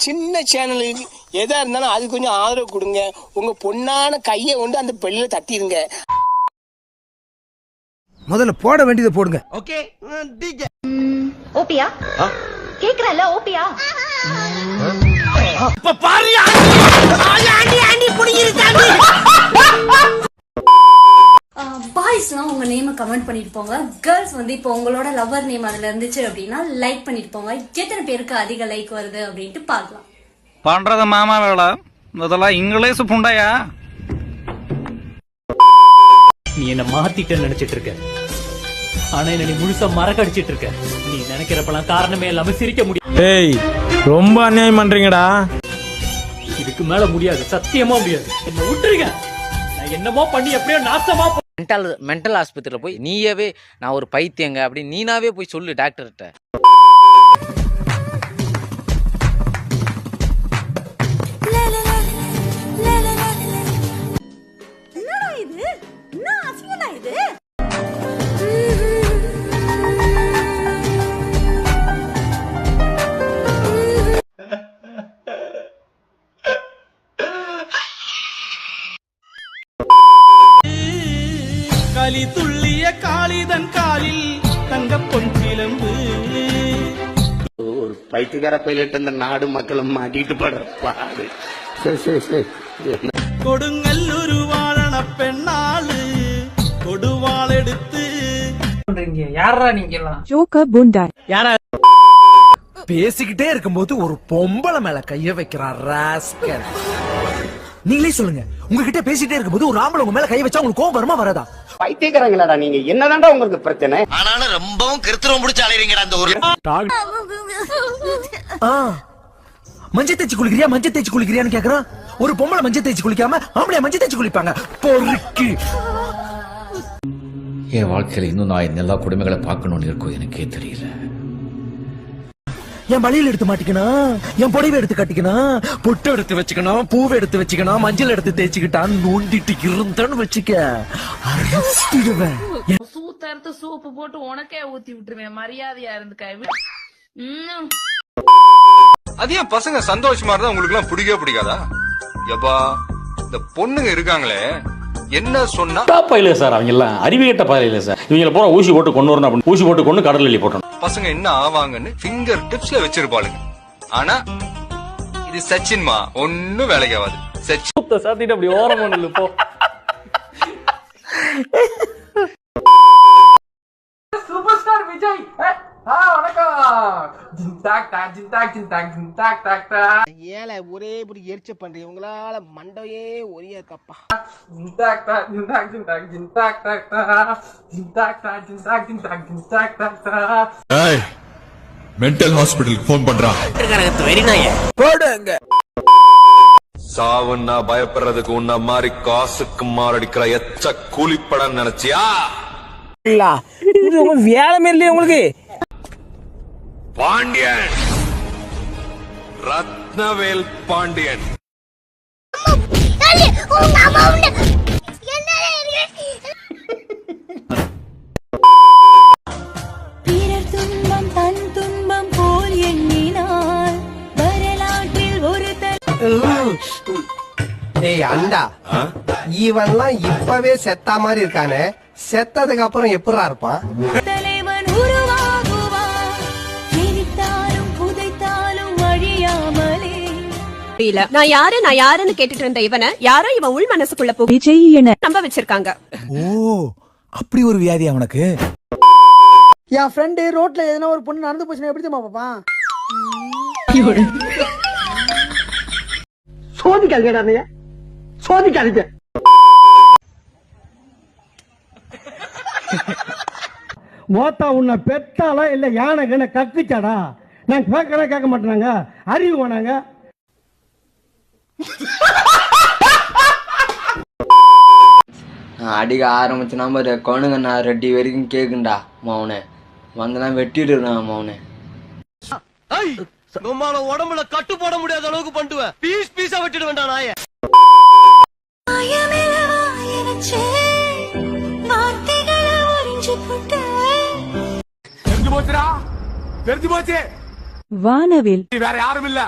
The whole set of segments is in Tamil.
சின்ன சேனலுக்கு எதா இருந்தாலும் அது கொஞ்சம் ஆதரவு கொடுங்க உங்க பொண்ணான கையை கொண்டு அந்த பெல்லில தட்டிடுங்க முதல்ல போட வேண்டியதை போடுங்க ஓபியா கேக்குறல ஓபியா பாய்ஸ்லாம் உங்க நேமை கமெண்ட் பண்ணிட்டு போங்க கேர்ள்ஸ் வந்து இப்போ உங்களோட லவர் நேம் அதுல இருந்துச்சு அப்படின்னா லைக் பண்ணிட்டு போங்க எத்தனை பேருக்கு அதிக லைக் வருது அப்படின்ட்டு பார்க்கலாம். பண்றது மாமா வேலை. இதெல்லாம் இங்கிலீஷ் புண்டையா? நீ என்ன மாத்திட்டேன்னு நினைச்சிட்டு இருக்க. ஆனா என்ன நீ முழுசா மறக்கடிச்சிட்டு இருக்க. நீ நினைக்கிறப்பெல்லாம் காரணமே இல்லாம சிரிக்க முடியாது ஏய் ரொம்ப அநியாயம் பண்றீங்கடா. இதுக்கு மேல முடியாது. சத்தியமா முடியாது. என்ன விட்டுருங்க. நான் என்னமோ பண்ணி எப்படியோ நாசமா மென்டல் மென்டல் ஆஸ்பத்திரியில் போய் நீயவே நான் ஒரு பைத்தியங்க அப்படின்னு நீனாவே போய் சொல்லு டாக்டர்கிட்ட களி துள்ளிய காளிதன் காலில் தங்க பொன் சிலம்பு ஒரு பைத்தியக்கார பைலட் அந்த நாடு மக்களும் மாட்டிட்டு படுற பாடு. கொடுங்கல்லூர் வாழன பெண்ணாளு. கொடுவாள் எடுத்து. பேசிக்கிட்டே இருக்கும்போது ஒரு பொம்பளை மேல கைய வைக்கிறான் ராஸ்கல். நீங்களே சொல்லுங்க. உங்ககிட்ட பேசிட்டே இருக்கும்போது ஒரு ஆம்பளை உங்க மேல கை வச்சா உங்களுக்கு கோவம் வருமா வராதா? பைத்தியக்காரங்களாடா நீங்க. என்னதான்டா உங்களுக்கு பிரச்சனை? ஆனாலும் ரொம்பவும் கிருத்திரம் பிடிச்சி அலையறீங்கடா அந்த ஒரு ஆ. மஞ்சள் தேய்ச்சி குளிக்கிறியா? மஞ்சள் தேய்ச்சி குளிக்கிறியான்னு கேக்குறான். ஒரு பொம்பளை மஞ்சள் தேய்ச்சி குளிக்காம ஆம்பளை மஞ்சள் தேய்ச்சி குளிப்பாங்க. பொறுக்கி. என் வாழ்க்கையில இன்னும் நான் எல்லா குடும்பங்களை பார்க்கணும்னு இருக்கோ எனக்கே தெரியல. என் வழியில எடுத்து மாட்டிக்கணும் என் புடவை எடுத்து கட்டிக்கணும் பொட்டு எடுத்து வச்சுக்கணும் பூவை எடுத்து வச்சுக்கணும் மஞ்சள் எடுத்து தேய்ச்சிக்கிட்டான் நோண்டிட்டு இருந்தேன்னு வச்சுக்க. அறுத்திடுவேன். சூத்தறுத்து சூப்பு போட்டு உனக்கே ஊத்தி விட்டுருவேன். மரியாதையா இருந்துக்க அது ஏன் பசங்க சந்தோஷமா இருந்தா உங்களுக்கு எல்லாம் பிடிக்கவே பிடிக்காதா? எப்பா இந்த பொண்ணுங்க இருக்காங்களே என்ன சொன்னா பயில சார் அவங்க எல்லாம் அறிவிகட்ட பயில சார் இவங்களை போற ஊசி போட்டு கொண்டு வரணும் அப்படின்னு ஊசி போட்டு கொண்டு கடல் எள்ளி போட்டோம் பசங்க என்ன ஆவாங்கன்னு ஃபிங்கர் டிப்ஸ்ல வச்சிருப்பாளுங்க. ஆனா இது சச்சின்மா ஒன்னும் வேலைக்கு ஆகாது. சச்சின் சாத்திட்டு அப்படி ஓரம் பண்ணல போ. ஏல ஒரே இப்படி எரிச்ச பண்றீங்க. உங்களால மண்டையே ஒரே தப்பா மென்டல் ஹாஸ்பிட்டலுக்கு ஃபோன் பண்றான் போடுங்க. சாவுன்னா பயப்படுறதுக்கு உன்ன மாதிரி காசுக்கு மாரடிக்கிற எச்ச கூலிப்படம் நினைச்சியா? வேலை இல்லையா உங்களுக்கு. பாண்டியன். ரத்னவேல் பாண்டியன். பிறர் துன்பம் தன் துன்பம் போல் எண்ணினால் வரலாற்றில் ஒரு ஏய் அண்டா. இவன்லாம் இப்பவே செத்தா மாதிரி இருக்கானே. செத்ததுக்கு அப்புறம் எப்படா இருப்பான்? தலைவன் உருவாகுவான் புரியல நான் யாரு? நான் யாருன்னு கேட்டுட்டு இருந்த இவனை யாரோ இவன் உள் மனசுக்குள்ள போய் விஜய் நம்ப வச்சிருக்காங்க. ஓ அப்படி ஒரு வியாதி அவனுக்கு? என் ஃப்ரெண்டு ரோட்ல எதனா ஒரு பொண்ணு நடந்து போச்சுன்னா எப்படி தெரியுமா பாப்பான்? சோதிக்காதீங்கடா நீ சோதிக்காதீங்க. மோத்தா உன்னை பெத்தாலா இல்ல யானை கண்ண கக்குச்சாடா? நான் கேட்கறேன் கேட்க மாட்டேனாங்க. அறிவு வேணாங்க. அடிக்க ஆரம்பிச்சுனா பாரு கொணுங்க நான் ரெட்டி வரைக்கும் கேக்குண்டா மௌனே வந்தனா வெட்டிடுறான் மௌனே உடம்புல கட்டு போட முடியாத அளவுக்கு பண்ணுவேன் பீஸ் பீஸா வெட்டிட வேண்டாம் நாய. தெரிஞ்சு போச்சுடா. தெரிஞ்சு போச்சு. வானவில் வேற யாரும் இல்ல.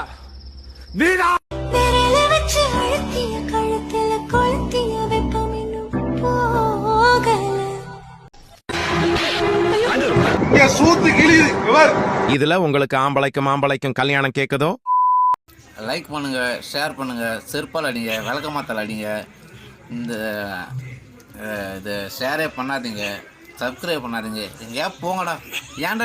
இதுல உங்களுக்கு ஆம்பளைக்கும் ஆம்பளைக்கும் கல்யாணம் கேக்குதோ? லைக் பண்ணுங்க ஷேர் பண்ணுங்க செருப்பால் அடிங்க விளக்கமாத்தால் அடிங்க. இந்த இது ஷேரே பண்ணாதீங்க சப்ஸ்கிரைப் பண்ணாதீங்க. எங்கேயா போங்கடா. ஏன்டா